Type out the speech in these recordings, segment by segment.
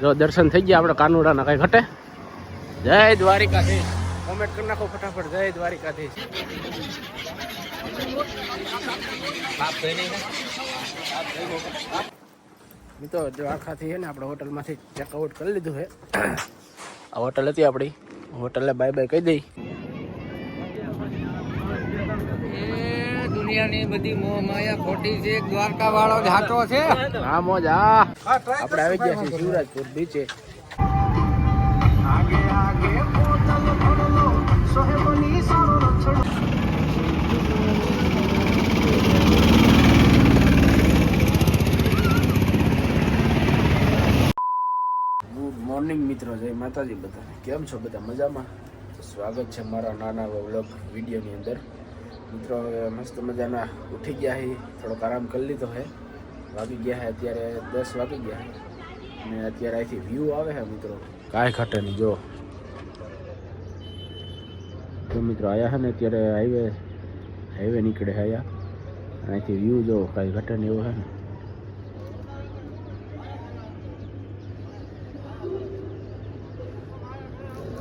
જો દર્શન થઈ ગયા, આપણે કાનુડાના કઈ ઘટે. જય દ્વારિકાધીશ. કોમેન્ટ કરી નાખો ફટાફટ. જય દ્વારિકાધીશ. મિત્રો દ્વારકાથી છે ને આપણે હોટલમાંથી ચેકઆઉટ કરી લીધું છે. આ હોટલ હતી આપણી. હોટલે બાય બાય કહી દઈ. દુનિયાની બધી મોહ માયા ખોટી છે. દ્વારકા વાળો જ છે. હા મોજ હા. આપણે આવી ગયા છીએ શિવરાજપુર બીચે ગુડ મોર્નિંગ મિત્રો. જય માતાજી બધા કેમ છો બધા? મજામાં? તો સ્વાગત છે મારા નાના વ્લોગ વિડીયોની અંદર. મિત્રો હવે મસ્ત મજાના ઉઠી ગયા છે થોડોક આરામ કરી લીધો છે વાગી ગયા છે અત્યારે દસ વાગી ગયા છે અને અત્યારે અહીંથી વ્યૂ આવે છે મિત્રો. કાંઈ ઘટે નહીં જો. તો મિત્રો આયા છે ને અત્યારે હાઈવે હાઈવે નીકળે છે આયા. અને અહીંથી વ્યૂ જો કાંઈ ઘટે નહીં એવું છે ને.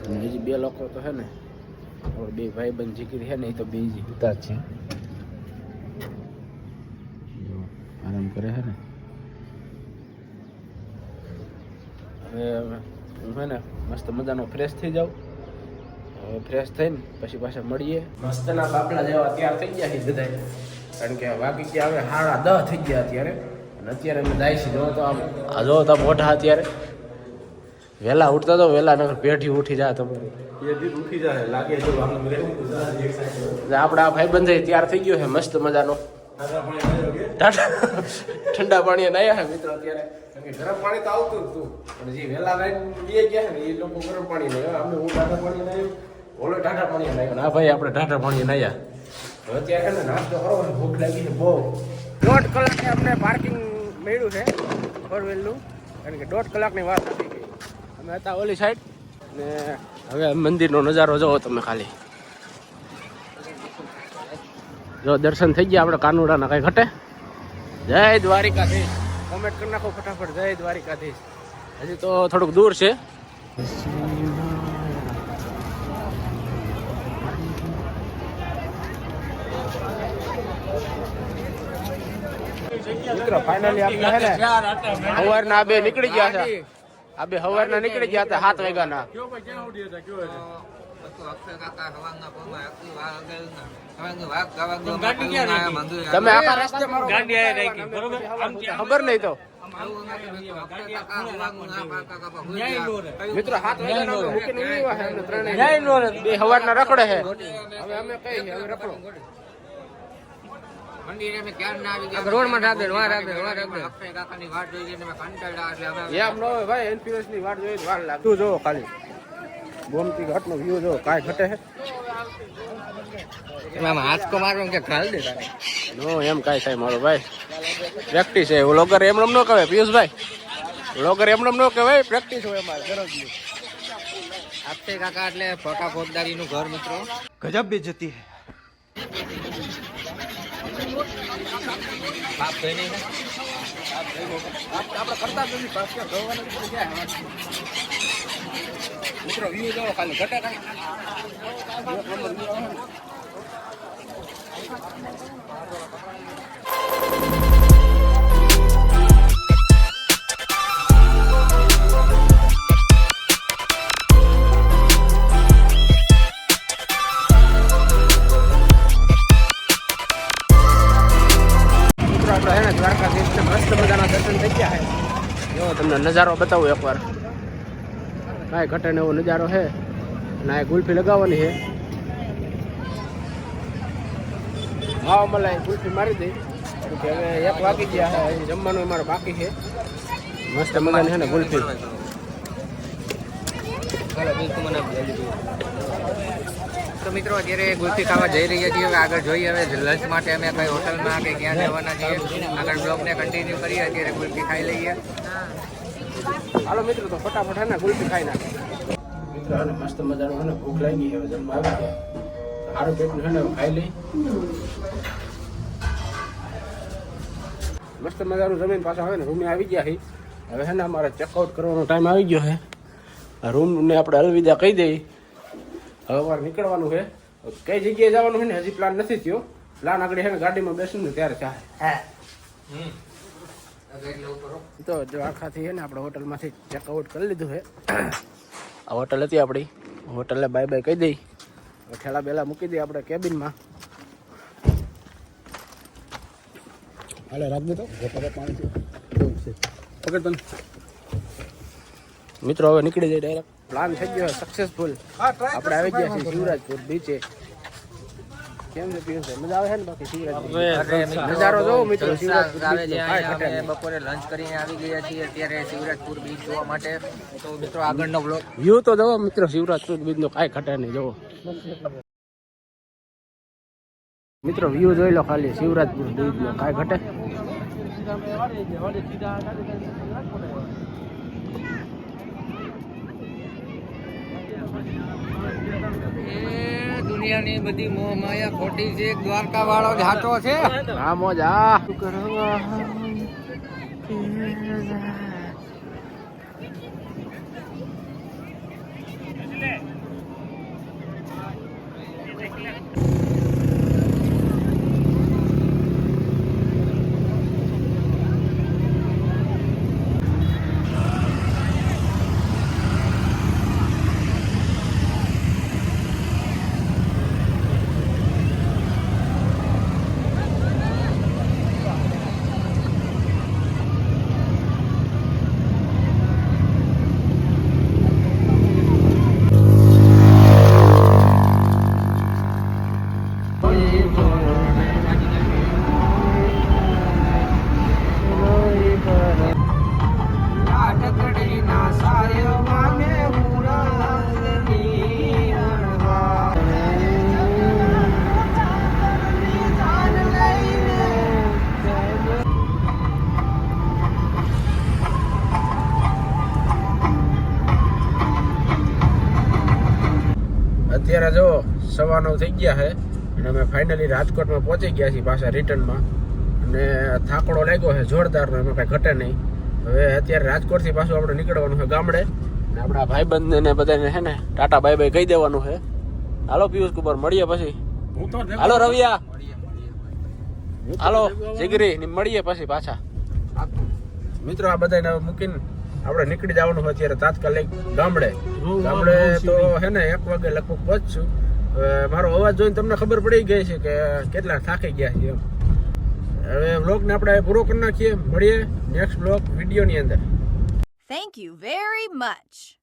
અને હજી બે લોકો તો છે ને આપણે બે ભાઈ બંધ જીકી છે ને એ તો બે જ જ છે. જો આરામ કરે છે ને. હવે હું હે ને મસ્ત મજાનો ફ્રેશ થઈ જાઉં. હવે ફ્રેશ થઈને પછી પાછા મળીએ. મસ્તના બાપલા જેવા તૈયાર થઈ ગયા છે બધા કારણ કે વાગી ગયા હવે હાડા દહ થઈ ગયા અત્યારે. અને અત્યારે અમે જાય છે જો તો આમ આ જો તો મોઢા અત્યારે. વહેલા ઉઠતા તો વહેલા નગર પેઠી ઉઠી જાય તમારી. એટલે આપણા આ ભાઈ બંધ તૈયાર થઈ ગયો છે મસ્ત મજાનો. ટાટા ઠંડા પાણી નાયા છે મિત્રો અત્યારે. કારણ કે ગરમ પાણી તો આવતું જ હતું. પણ જે વહેલા લાઈન લઈ ગયા છે ને એ લોકો ગરમ પાણી નાખ્યો અમે હું ટાટા પાણી નાખ્યું ઓલો ટાટા પાણી નાખ્યો ને આ ભાઈ આપણે ટાટા પાણી નાયા હવે અત્યારે છે ને નાસ્તો કરો ને ભૂખ લાગી છે બહુ. દોઢ કલાકે અમને પાર્કિંગ મળ્યું છે ફોર વ્હીલનું કારણ કે દોઢ કલાકની વાત હતી. ગઈ અમે હતા ઓલી સાઈડ ને હવે મંદિરનો નજારો જોવો તમે ખાલી. જો દર્શન થઈ ગયા આપણે કાનુડાના કઈ ઘટે? જય દ્વારિકાધીશ. કોમેન્ટ કરી નાખો ફટાફટ. જય દ્વારિકાધીશ. હજી તો થોડુંક દૂર છે. સવારના બે નીકળી ગયા છે. આ બે સવારના નીકળી ગયા હતા સાત વાગ્યાના. તમે આખા રસ્તે ખબર નહીં તો. મિત્રો હાથ મૂકીને બે સવારના રખડે છે. હવે અમે કઈ હવે રખડો. રોડ એમ ન નો વ્યૂ ઘટે એમાં હાથકો મારવો કે ખાલી દે નો એમ કાંઈ થાય મારો ભાઈ. પ્રેક્ટિસ છે. વ્લોગર એમ ન કહેવાય પિયુષભાઈ. વ્લોગર એમ રમ ન કહેવાય પ્રેક્ટિસ હોય અમારે કાકા એટલે ફોટા ફોજદારીનું ઘર મિત્રો. ગજબ બેજતી હે. બાપ થઈ નહીં આપણે કરતા જ નથી પાછળ ધોવાના ક્યાં મિત્રો વ્યૂ જો ખાલી ઘટે કાંઈ નજારો બતાવું એકવાર. કાંઈ ઘટે ને એવો નજારો છે. અને આ ગુલ્ફી લગાવવાની છે. હા મને ગુલ્ફી મારી દઈ કે હવે એક વાગી ગયા જમવાનું અમારે બાકી છે. મસ્ત મજાની છે ને ગુલ્ફી. તો મિત્રો, અત્યારે ગુલ્ફી ખાવા જઈ રહ્યા છીએ. આગળ જોઈએ. હવે લંચ માટે અમે કઈ હોટલમાં કે ક્યાં જવાના છીએ. આગળ બ્લોગને કન્ટિન્યુ કરીએ. અત્યારે ગુલ્ફી ખાઈ લઈએ. હાલો મિત્રો તો ફટાફટ હે ને ગુલ્ફી ખાઈ નાખે મિત્રો હે મસ્ત મજાનું હે ને ભૂખ લાગી છે હવે જમવા આવી. ગયા સારું પેટનું છે ને ખાઈ લઈ. મસ્ત મજાનું જમીન પાછા આવે ને રૂમે આવી ગયા છે હવે છે ને અમારે ચેકઆઉટ કરવાનો ટાઈમ આવી ગયો છે રૂમ રૂમને આપણે અલવિદા કહી દઈ. હવે અમારે નીકળવાનું છે કઈ જગ્યાએ જવાનું છે ને હજી પ્લાન નથી થયો. પ્લાન આગળ છે ને ગાડીમાં બેસું ને ત્યારે ચાલે તો જો આખાથી છે ને આપણે હોટલમાંથી ચેકઆઉટ કરી લીધું છે. આ હોટલ હતી આપણી હોટલને બાય બાય કહી દઈ. ઠેલા બેલા મૂકી દઈએ આપણે કેબિનમાં હાલે રાખ દે તો. ઓકે તને. મિત્રો હવે નીકળી જાય ડાયરેક્ટ પ્લાન થઈ ગયો સક્સેસફુલ આપણે આવી ગયા છીએ શિવરાજપુર બીચે કેમ છે પિયુષ મજા આવે છે ને બાકી શિવરાજપુર નજારો જોવો મિત્રો નહીં. બપોરે લંચ કરીને આવી ગયા છીએ અત્યારે શિવરાજપુર બીચ જોવા માટે. તો મિત્રો આગળનો વ્યૂ તો જવો મિત્રો શિવરાજપુર બીચનો કાંઈ ઘટે નહીં જોવો. મિત્રો વ્યૂ જોઈ લો ખાલી શિવરાજપુર બીચ નો કાંઈ ઘટે દુનિયાની બધી મોહ માયા ખોટી છે. દ્વારકા વાળો જ છે. છે આ શું આ અત્યારે જો સવાનો થઈ ગયા છે અને અમે ફાઇનલી રાજકોટમાં પહોંચી ગયા છીએ પાછા રિટર્નમાં. અને થાકડો લાગ્યો છે જોરદારનો એમાં કાંઈ ઘટે નહીં. હવે અત્યારે રાજકોટથી પાછું આપણે નીકળવાનું છે ગામડે. અને આપણા ભાઈબંધને ને બધાને છે ને ટાટા બાય બાય કહી દેવાનું છે. હાલો પિયુષ કુમાર મળીએ પછી. હાલો રવિયા. હાલો જીગરી મળીએ પછી પાછા. મિત્રો આ બધાને મૂકીને આપણે નીકળી જવાનું હોય અત્યારે તાત્કાલિક ગામડે. ગામડે તો હે ને એક વાગે લગભગ પહોંચશું. હવે મારો અવાજ જોઈને તમને ખબર પડી ગઈ છે કે કેટલા થાકી ગયા છે એમ. હવે બ્લોગને આપણે પૂરો કરી નાખીએ. મળીએ નેક્સ્ટ બ્લોગ વિડીયોની અંદર. Thank you very much.